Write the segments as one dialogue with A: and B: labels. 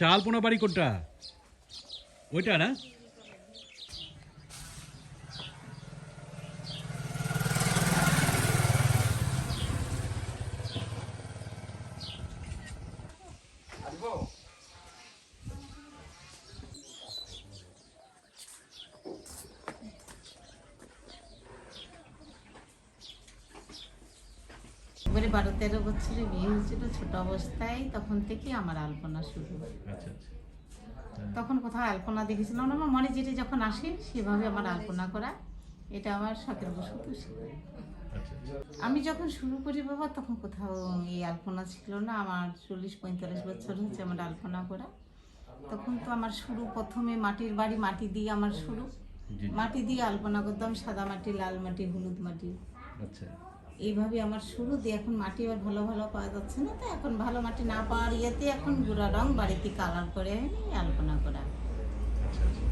A: চালপোনা বাড়ি কোনটা? ওইটা না?
B: এবারে বারো তেরো বছরে বিয়ে হয়েছিল ছোট অবস্থায় তখন থেকে আমার আলপনা শুরু
A: আচ্ছা আচ্ছা।
B: তখন কোথাও আলপনা দেখেছিলাম না আমার মনে যেটা যখন আসে সেভাবে আমার আলপনা করা এটা আমার শখের বসত ছিল
A: আচ্ছা
B: আমি যখন শুরু করি বাবা তখন কোথাও এই আলপনা ছিল না আমার চল্লিশ পঁয়তাল্লিশ বছর হচ্ছে আমার আলপনা করা। তখন তো আমার শুরু প্রথমে মাটির বাড়ি মাটি দিয়ে আমার শুরু। মাটি দিয়ে আলপনা করতাম সাদা মাটি লাল মাটি হলুদ মাটি।
A: আচ্ছা।
B: এইভাবে আমার শুরু দিয়ে এখন মাটি আবার ভালো ভালো পাওয়া যাচ্ছে না, তো এখন ভালো মাটি না পাওয়ার ইয়েতে এখন গুঁড়া রং বাড়িতে কালার করে আলপনা করা।
A: আচ্ছা আচ্ছা।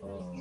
A: 哦。